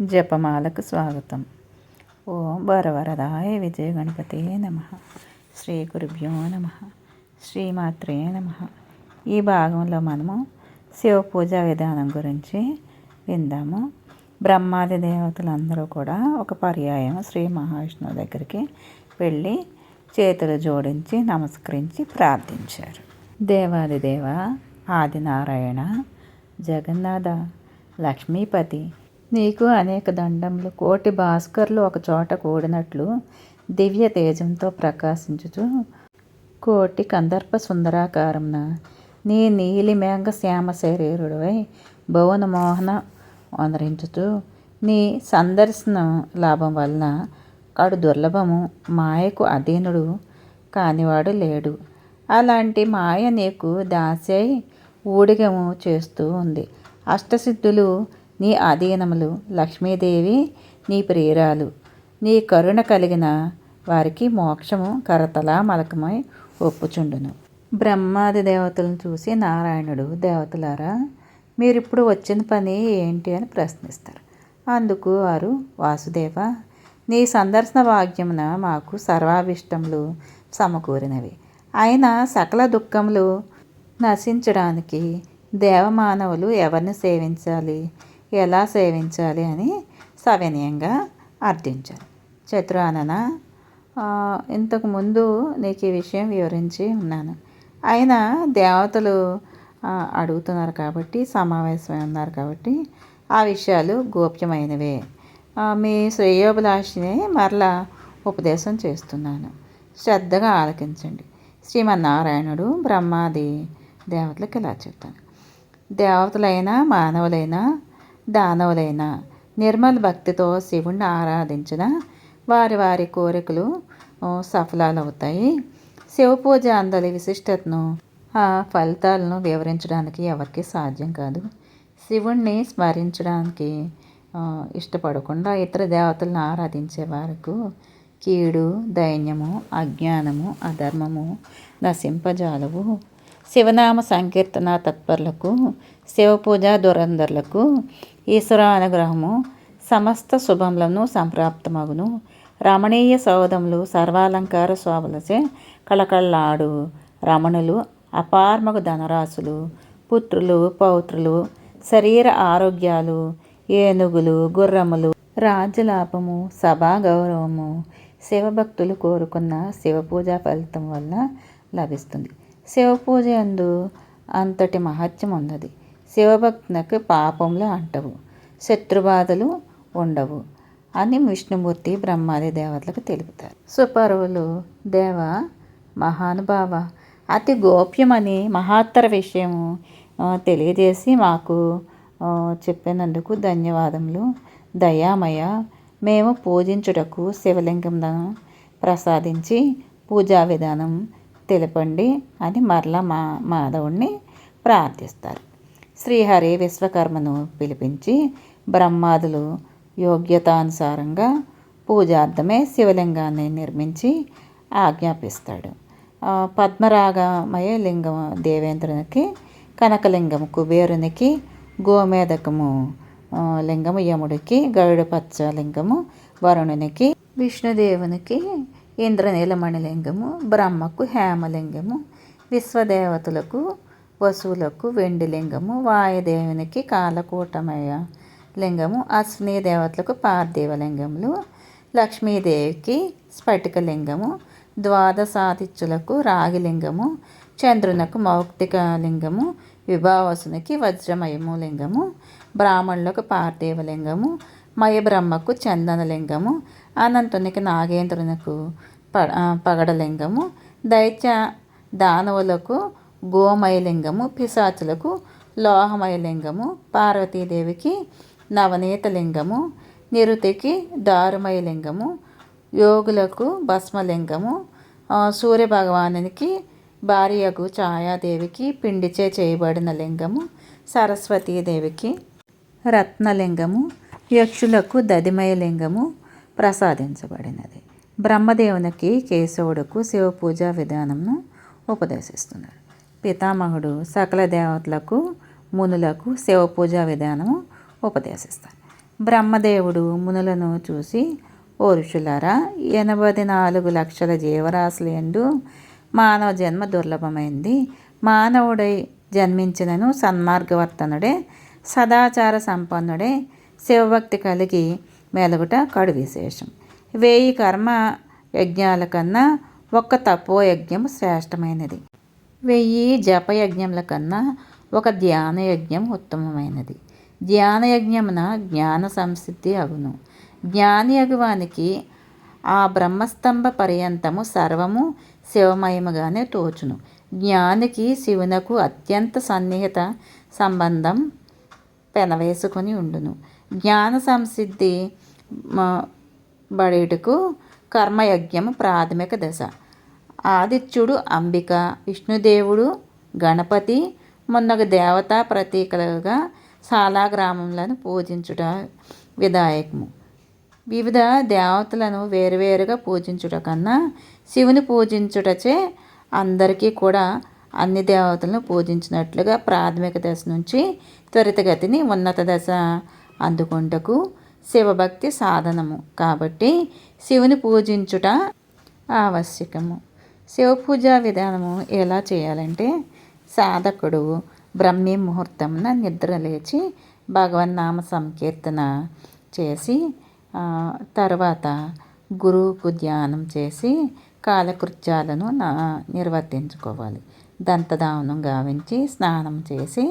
జపమాలకు స్వాగతం. ఓం వరవరదాయ విజయ గణపతే నమ. శ్రీ గురుభ్యో నమ. శ్రీమాత్రే నమ. ఈ భాగంలో మనము శివ పూజా విధానం గురించి విందాము. బ్రహ్మాది దేవతలందరూ కూడా ఒక పర్యాయం శ్రీ మహావిష్ణువు దగ్గరికి వెళ్ళి చేతులు జోడించి నమస్కరించి ప్రార్థించారు. దేవాది దేవ ఆదినారాయణ జగన్నాథ లక్ష్మీపతి నీకు అనేక దండములు. కోటి భాస్కర్లు ఒక చోట కూడినట్లు దివ్య తేజంతో ప్రకాశించుచు. కోటి కందర్ప సుందరాకారంన నీ నీలి మేఘ శ్యామ శరీరుడై భువన మోహన వందరించుతూ నీ సందర్శన లాభం వలన కడు దుర్లభము మాయకు అధీనుడు కానివాడు లేడు. అలాంటి మాయ నీకు దాసై ఊడిగము చేస్తూ ఉంది. అష్టసిద్ధులు నీ అధీనములు లక్ష్మీదేవి నీ ప్రియురాలు. నీ కరుణ కలిగిన వారికి మోక్షము కరతలా మలకమై ఒప్పుచుండును. బ్రహ్మాది దేవతలను చూసి నారాయణుడు దేవతలారా మీరిప్పుడు వచ్చిన పని ఏంటి? అని ప్రశ్నిస్తారు. అందుకు వారు వాసుదేవ నీ సందర్శన భాగ్యమున మాకు సర్వాభిష్టములు సమకూరినవి. అయినా సకల దుఃఖములు నశించడానికి దేవమానవులు ఎవరిని సేవించాలి? ఎలా సేవించాలి అని సవినయంగా అర్థించారు చతురానన ఇంతకుముందు నీకు ఈ విషయం వివరించి ఉన్నాను. అయినా దేవతలు అడుగుతున్నారు కాబట్టి సమావేశమై ఉన్నారు కాబట్టి ఆ విషయాలు గోప్యమైనవే. మీ శ్రేయోభిలాషిని మరలా ఉపదేశం చేస్తున్నాను. శ్రద్ధగా ఆలకించండి. శ్రీమన్నారాయణుడు బ్రహ్మాది దేవతలకు ఇలా చెప్తాను. దేవతలైనా మానవులైనా దానవులైన నిర్మల భక్తితో శివుణ్ణి ఆరాధించిన వారి వారి కోరికలు సఫలాలవుతాయి. శివ పూజ అందరి విశిష్టతను ఆ ఫలితాలను వివరించడానికి ఎవరికి సాధ్యం కాదు. శివుణ్ణి స్మరించడానికి ఇష్టపడకుండా ఇతర దేవతలను ఆరాధించే వారికి కీడు దైన్యము అజ్ఞానము అధర్మము నశింపజాలవు. శివనామ సంకీర్తన తత్పరులకు శివపూజ దురంధరులకు ఈశ్వర అనుగ్రహము సమస్త శుభములను సంప్రాప్తమగును. రమణీయ సౌధములు సర్వాలంకార శోభలచే కళకళలాడు రమణులు అపార్మకు ధనరాశులు పుత్రులు పౌత్రులు శరీర ఆరోగ్యాలు ఏనుగులు గుర్రములు రాజ్యలాభము సభా గౌరవము శివభక్తులు కోరుకున్న శివపూజ ఫలితం వల్ల లభిస్తుంది. శివపూజ అందు అంతటి మహత్యం ఉన్నది శివభక్తునకు పాపములు అంటవు శత్రుబాధలు ఉండవు అని విష్ణుమూర్తి బ్రహ్మాది దేవతలకు తెలుపుతారు. సుపరువులు దేవ మహానుభావ అతి గోప్యమని మహత్తర విషయము తెలియజేసి మాకు చెప్పినందుకు ధన్యవాదములు. దయామయ మేము పూజించుటకు శివలింగం ప్రసాదించి పూజా విధానం తెలపండి అని మరలా మా మాధవుణ్ణి ప్రార్థిస్తారు. శ్రీహరి విశ్వకర్మను పిలిపించి బ్రహ్మాదులు యోగ్యతానుసారంగా పూజార్థమే శివలింగాన్ని నిర్మించి ఆజ్ఞాపిస్తాడు. పద్మరాగమయ లింగం దేవేంద్రునికి కనకలింగము కుబేరునికి గోమేదకము లింగము యముడికి గరుడు పచ్చ లింగము వరుణునికి విష్ణుదేవునికి ఇంద్రనీలమణి లింగము బ్రహ్మకు హేమలింగము విశ్వదేవతలకు వసువులకు వెండి లింగము వాయుదేవునికి కాలకూటమయ లింగము అశ్విని దేవతలకు పార్థివ లింగములు లక్ష్మీదేవికి స్ఫటిక లింగము ద్వాదశాదిత్యులకు రాగిలింగము చంద్రునకు మౌక్తిక లింగము విభావసునికి వజ్రమయము లింగము బ్రాహ్మణులకు పార్థివ లింగము మయబ్రహ్మకు చందనలింగము అనంతునికి నాగేంద్రునకు ప పగడలింగము దైత్య దానవులకు గోమయలింగము పిశాచులకు లోహమయలింగము పార్వతీదేవికి నవనీతలింగము నిరుతికి దారుమయలింగము యోగులకు భస్మలింగము సూర్యభగవానునికి భార్యకు ఛాయాదేవికి పిండిచే చేయబడిన లింగము సరస్వతీదేవికి రత్నలింగము యక్షులకు దదిమయ లింగము ప్రసాదించబడినది. బ్రహ్మదేవునికి కేశవుడుకు శివపూజా విధానంను ఉపదేశిస్తున్నారు. పితామహుడు సకల దేవతలకు మునులకు శివ పూజా విధానం ఉపదేశిస్తారు బ్రహ్మదేవుడు మునులను చూసి ఓ ఋషులారా ఎనభై నాలుగు లక్షల జీవరాశులు ఎందు మానవ జన్మ దుర్లభమైంది. మానవుడై జన్మించినను సన్మార్గవర్తనుడే సదాచార సంపన్నుడే శివభక్తి కలిగి మెలుగుట కడు విశేషం. వేయి కర్మ యజ్ఞాల కన్నా ఒక్క తపో యజ్ఞం శ్రేష్టమైనది. వెయ్యి జపయజ్ఞముల కన్నా ఒక ధ్యాన యజ్ఞం ఉత్తమమైనది. ధ్యాన యజ్ఞమున జ్ఞాన సంసిద్ధి అగును జ్ఞాని అగువానికి ఆ బ్రహ్మస్తంభ పర్యంతము సర్వము శివమయముగానే తోచును. జ్ఞానికి శివునకు అత్యంత సన్నిహిత సంబంధం పెనవేసుకొని ఉండును. జ్ఞాన సంసిద్ధి బడేటుకు కర్మయజ్ఞము ప్రాథమిక దశ. ఆదిత్యుడు అంబిక విష్ణుదేవుడు గణపతి మొన్నగ దేవతా ప్రతీకలుగా చాలా గ్రామంలో పూజించుట విధాయకము. వివిధ దేవతలను వేరువేరుగా పూజించుట కన్నా శివుని పూజించుటచే అందరికీ కూడా అన్ని దేవతలను పూజించినట్లుగా ప్రాథమిక దశ నుంచి త్వరితగతిని ఉన్నత దశ అందుకుంటకు శివభక్తి సాధనము. కాబట్టి శివుని పూజించుట ఆవశ్యకము. శివ పూజా విధానము ఎలా చేయాలంటే సాధకుడు బ్రహ్మీ ముహూర్తమున నిద్ర లేచి భగవన్నామ సంకీర్తన చేసి తర్వాత గురువుకు ధ్యానం చేసి కాలకృత్యాలను నా నిర్వర్తించుకోవాలి. దంతదావనం గావించి స్నానం చేసి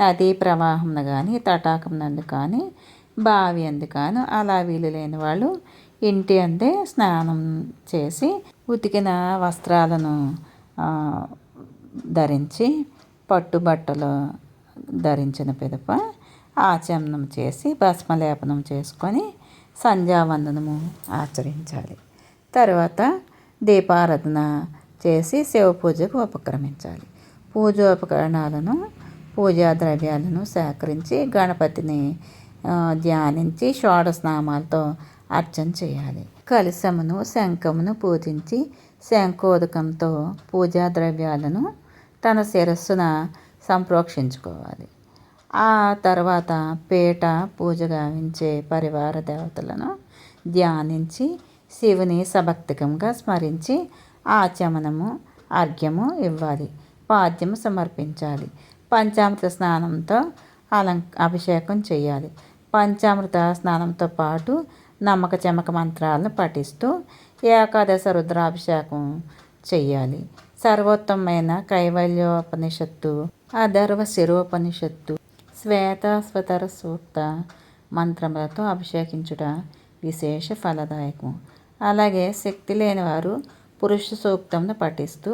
నదీ ప్రవాహం కానీ తటాకం నందు కానీ బావి అందు కానీ అలా వీలు లేని వాళ్ళు ఇంటి అందే స్నానం చేసి ఉతికిన వస్త్రాలను ధరించి పట్టుబట్టలు ధరించిన పిదప ఆచమనం చేసి భస్మలేపనం చేసుకొని సంధ్యావందనము ఆచరించాలి. తర్వాత దీపారాధన చేసి శివ పూజకు ఉపక్రమించాలి. పూజోపకరణాలను పూజా ద్రవ్యాలను సేకరించి గణపతిని ధ్యానించి షోడస్నామాలతో అర్చన చేయాలి. కలశమును శంఖమును పూజించి శంఖోదకంతో పూజా ద్రవ్యాలను తన శిరస్సున సంప్రోక్షించుకోవాలి. ఆ తర్వాత పీట పూజ గావించే పరివార దేవతలను ధ్యానించి శివుని సభక్తికంగా స్మరించి ఆచమనము అర్ఘ్యము ఇవ్వాలి. పాద్యము సమర్పించాలి. పంచామృత స్నానంతో అలం అభిషేకం చేయాలి. పంచామృత స్నానంతో పాటు నమ్మక చెమక మంత్రాలను పఠిస్తూ ఏకాదశ రుద్రాభిషేకం చెయ్యాలి. సర్వోత్తమైన కైవల్యోపనిషత్తు అధర్వ శిరోపనిషత్తు శ్వేతాశ్వతర సూక్త మంత్రములతో అభిషేకించుట విశేష ఫలదాయకం. అలాగే శక్తి లేని వారు పురుష సూక్తంను పఠిస్తూ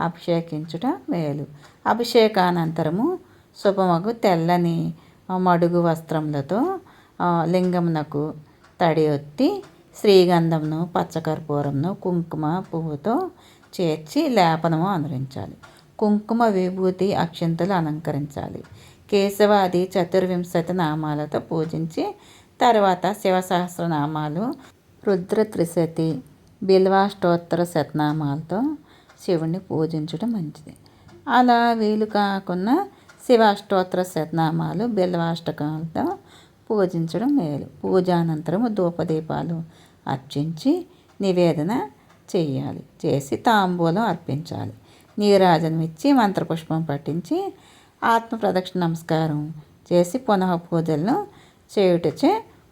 అభిషేకించుట మేలు. అభిషేకానంతరము శుభమగు తెల్లని మడుగు వస్త్రములతో లింగమునకు తడి ఒత్తి శ్రీగంధంను పచ్చకర్పూరంను కుంకుమ పువ్వుతో చేర్చి లేపనము అనురించాలి. కుంకుమ విభూతి అక్షంతులు అలంకరించాలి. కేశవాది చతుర్వింశతి నామాలతో పూజించి తర్వాత శివసహస్రనామాలు రుద్ర త్రిశతి బిల్వాష్టోత్తర శతనామాలతో శివుణ్ణి పూజించడం మంచిది. అలా వీలు కాకుండా శివాష్టోత్తర శతనామాలు బిల్వాష్టకాలతో పూజించడం మేలు. పూజానంతరము ధూపదీపాలు అర్చించి నివేదన చేయాలి. చేసి తాంబూలం అర్పించాలి. నీరాజనం ఇచ్చి మంత్రపుష్పం పట్టించి ఆత్మ ప్రదక్షిణ నమస్కారం చేసి పునః పూజలను చేయుటచే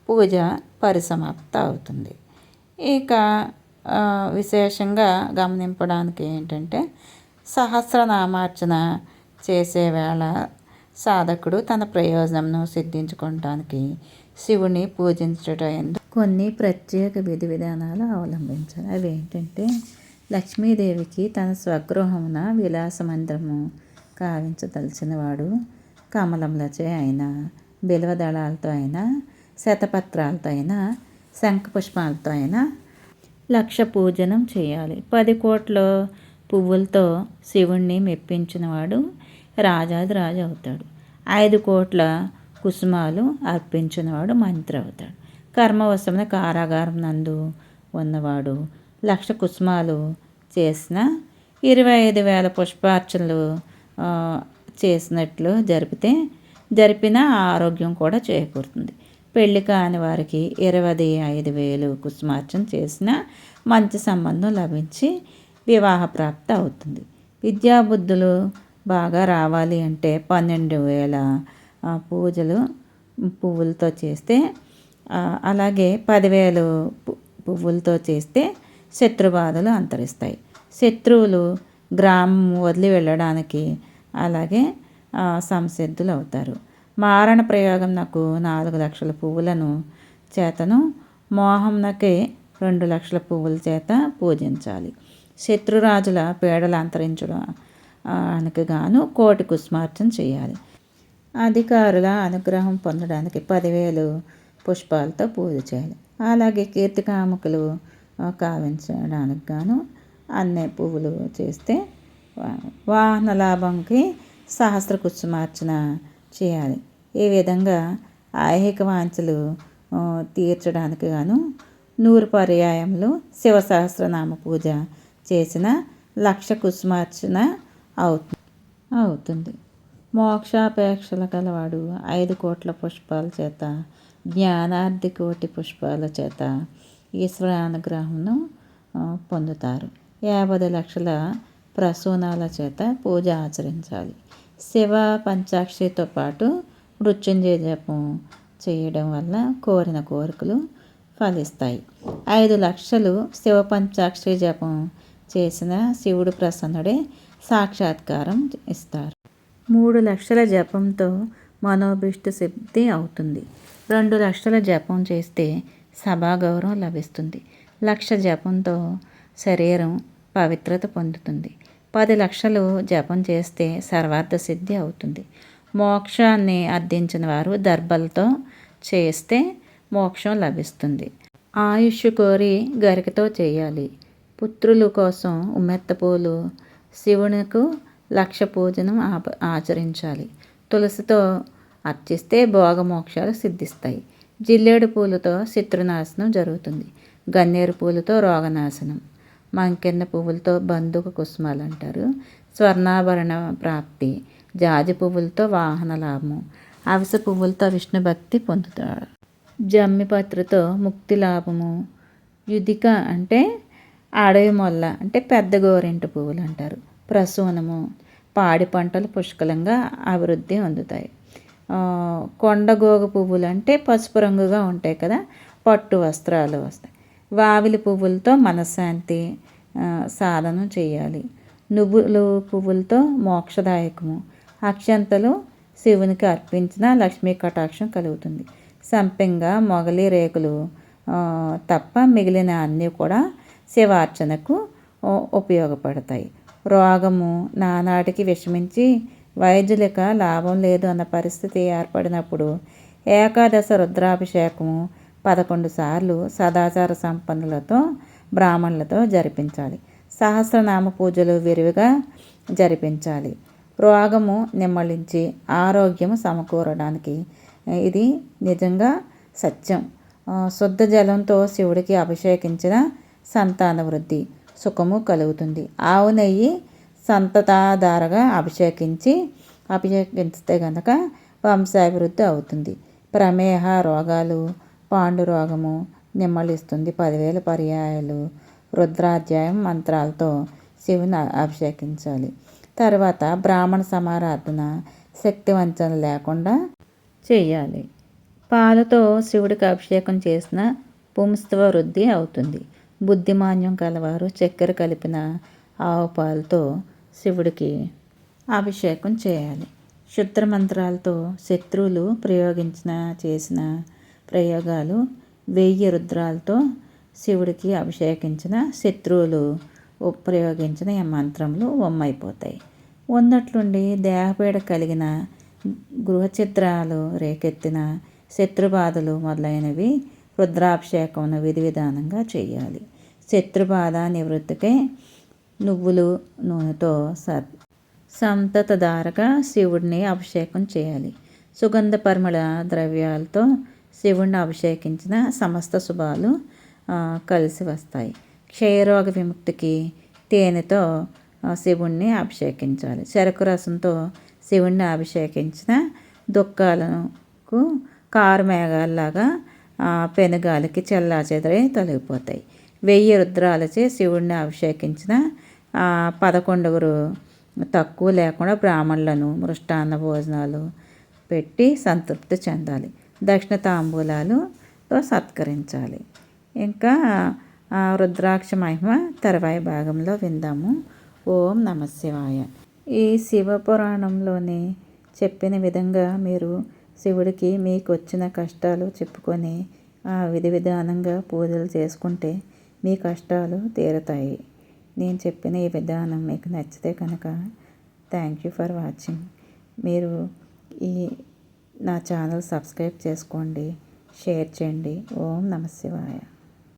పూజ పరిసమాప్త అవుతుంది. ఇక విశేషంగా గమనింపడానికి ఏంటంటే సహస్రనామార్చన చేసే వేళ సాధకుడు తన ప్రయోజనంను సిద్ధించుకోవటానికి శివుని పూజించడం కొన్ని ప్రత్యేక విధి విధానాలు అవలంబించాలి అవి ఏంటంటే లక్ష్మీదేవికి తన స్వగృహమున విలాస మందిరము కావించదలిచిన వాడు కమలములచే అయినా బిల్వదళాలతో అయినా శతపత్రాలతో అయినా శంఖపుష్పాలతో అయినా లక్ష పూజనం చేయాలి. పది కోట్ల పువ్వులతో శివుణ్ణి మెప్పించినవాడు రాజాది రాజు అవుతాడు. ఐదు కోట్ల కుసుమాలు అర్పించినవాడు మంత్రి అవుతాడు. కర్మవశమైన కారాగారం నందు ఉన్నవాడు లక్ష కుసుమాలు చేసిన ఇరవై ఐదు వేల పుష్పార్చనలు చేసినట్లు జరిపితే జరిపిన ఆరోగ్యం కూడా చేకూరుతుంది. పెళ్ళి కాని వారికి ఇరవై ఐదు వేలు కుసుమార్చన చేసిన మంచి సంబంధం లభించి వివాహ ప్రాప్తి అవుతుంది. విద్యాబుద్ధులు బాగా రావాలి అంటే పన్నెండు వేల పూజలు పువ్వులతో చేస్తే అలాగే పదివేలు పువ్వులతో చేస్తే శత్రుబాధలు అంతరిస్తాయి. శత్రువులు గ్రామం వదిలి వెళ్ళడానికి అలాగే సంసిద్ధులు అవుతారు మారణ ప్రయోగం నాకు నాలుగు లక్షల పువ్వులను చేతను మోహంనకే రెండు లక్షల పువ్వుల చేత పూజించాలి. శత్రురాజుల పీడలు అంతరించడానికి గాను కోటి కుస్మార్చన చేయాలి. అధికారుల అనుగ్రహం పొందడానికి పదివేలు పుష్పాలతో పూజ చేయాలి. అలాగే కీర్తికాముకులు కావించడానికి గాను అన్ని పువ్వులు చేస్తే వాహన లాభంకి సహస్ర కుసుమార్చన చేయాలి. ఈ విధంగా ఐహిక వాంఛలు తీర్చడానికి గాను నూరు పర్యాయంలో శివ సహస్రనామ పూజ చేసిన లక్ష కుసుమార్చన అవుతుంది. అవుతుంది. మోక్షాపేక్షల గలవాడు ఐదు కోట్ల పుష్పాల చేత జ్ఞానార్థి కోటి పుష్పాల చేత ఈశ్వరానుగ్రహంను పొందుతారు. యాభై లక్షల ప్రసూనాల చేత పూజ ఆచరించాలి. శివ పంచాక్షితో పాటు మృత్యుంజయ జపం చేయడం వల్ల కోరిన కోరికలు ఫలిస్తాయి. ఐదు లక్షలు శివ పంచాక్షరి జపం చేసిన శివుడు ప్రసన్నుడే సాక్షాత్కారం ఇస్తారు. మూడు లక్షల జపంతో మనోభిష్ట సిద్ధి అవుతుంది. రెండు లక్షల జపం చేస్తే సభాగౌరవం లభిస్తుంది. లక్ష జపంతో శరీరం పవిత్రత పొందుతుంది. పది లక్షలు జపం చేస్తే సర్వార్థ సిద్ధి అవుతుంది. మోక్షాన్ని అర్థించిన వారు దర్భలతో చేస్తే మోక్షం లభిస్తుంది. ఆయుష్ కోరి గరికతో చేయాలి. పుత్రుల కోసం ఉమ్మెత్తపూలు శివునికు లక్ష పూజను ఆచరించాలి. తులసితో అర్చిస్తే భోగమోక్షాలు సిద్ధిస్తాయి. జిల్లేడు పూలతో శత్రునాశనం జరుగుతుంది. గన్నేరు పూలతో రోగనాశనం. మంకెన్న పువ్వులతో బంధుక కుసుమాలు అంటారు స్వర్ణాభరణ ప్రాప్తి. జాజి పువ్వులతో వాహన లాభము. అవిస పువ్వులతో విష్ణు భక్తి పొందుతాడు. జమ్మిపత్రతో ముక్తి లాభము. యుధిక అంటే అడవి మొల్ల అంటే పెద్ద గోరింటి పువ్వులు అంటారు ప్రసూనము పాడి పంటలు పుష్కలంగా అభివృద్ధి అందుతాయి కొండగోగ పువ్వులు అంటే పసుపు రంగుగా ఉంటాయి కదా పట్టు వస్త్రాలు వస్తాయి. వావిలి పువ్వులతో మనశ్శాంతి సాధన చేయాలి. నువ్వులు పువ్వులతో మోక్షదాయకము. అక్షంతలు శివునికి అర్పించిన లక్ష్మీ కటాక్షం కలుగుతుంది. సంపెంగ మొగలి రేకులు తప్ప మిగిలిన అన్నీ కూడా శివార్చనకు ఉపయోగపడతాయి. రోగము నానాటికి విషమించి వైద్యులక లాభం లేదు అన్న పరిస్థితి ఏర్పడినప్పుడు ఏకాదశ రుద్రాభిషేకము పదకొండు సార్లు సదాచార సంపన్నులతో బ్రాహ్మణులతో జరిపించాలి. సహస్రనామ పూజలు విరివిగా జరిపించాలి. రోగము నిమ్మలించి ఆరోగ్యము సమకూరడానికి ఇది నిజంగా సత్యం. శుద్ధ జలంతో శివుడికి అభిషేకించిన సంతాన వృద్ధి సుఖము కలుగుతుంది. ఆవు నెయ్యి సంతతాధారగా అభిషేకించి అభిషేకిస్తే కనుక వంశాభివృద్ధి అవుతుంది. ప్రమేహ రోగాలు పాండు రోగము నిమ్మలిస్తుంది పదివేల పర్యాయాలు రుద్రాధ్యాయం మంత్రాలతో శివుని అభిషేకించాలి. తర్వాత బ్రాహ్మణ సమారాధన శక్తివంచన లేకుండా చేయాలి. పాలతో శివుడికి అభిషేకం చేసిన పుంస్తవ వృద్ధి అవుతుంది. బుద్ధిమాన్యం కలవారు. చక్కెర కలిపిన ఆవు పాలతో శివుడికి అభిషేకం చేయాలి. క్షుద్ర మంత్రాలతో శత్రువులు ప్రయోగించిన చేసిన ప్రయోగాలు వెయ్యి రుద్రాలతో శివుడికి అభిషేకించిన శత్రువులు ప్రయోగించిన ఈ మంత్రములు ఒమ్మైపోతాయి. ఉన్నట్లుండి దేహపీడ కలిగిన గృహచిత్రాలు రేకెత్తిన శత్రుబాధలు మొదలైనవి రుద్రాభిషేకమును విధి విధానంగా చేయాలి. శత్రుబాధ నివృత్తికై నువ్వులు నూనెతో సంతతధారగా శివుడిని అభిషేకం చేయాలి. సుగంధ పరిమళ ద్రవ్యాలతో శివుణ్ణి అభిషేకించిన సమస్త శుభాలు కలిసి వస్తాయి. క్షయరోగ విముక్తికి తేనెతో శివుణ్ణి అభిషేకించాలి. చెరకు రసంతో శివుణ్ణి అభిషేకించిన దుఃఖాలకు కారు మేఘాల్లాగా పెనుగాలికి చెల్లా తొలగిపోతాయి. వెయ్యి రుద్రాలచే శివుడిని అభిషేకించిన పదకొండుగురు తక్కువ లేకుండా బ్రాహ్మణులను మృష్టాన్న భోజనాలు పెట్టి సంతృప్తి చెందాలి. దక్షిణ తాంబూలాలుతో సత్కరించాలి. ఇంకా రుద్రాక్ష మహిమ తర్వాయి భాగంలో విందాము. ఓం నమ శివాయ. ఈ శివ పురాణంలోని చెప్పిన విధంగా మీరు శివుడికి మీకు వచ్చిన కష్టాలు చెప్పుకొని ఆ విధి విధానంగా పూజలు చేసుకుంటే మీ కష్టాలు తీరుతాయి. నేను చెప్పిన ఈ విధానం మీకు నచ్చితే కనుక థ్యాంక్ యూ ఫర్ వాచింగ్ మీరు ఈ నా ఛానల్ సబ్స్క్రైబ్ చేసుకోండి. షేర్ చేయండి. ఓం నమ శివాయ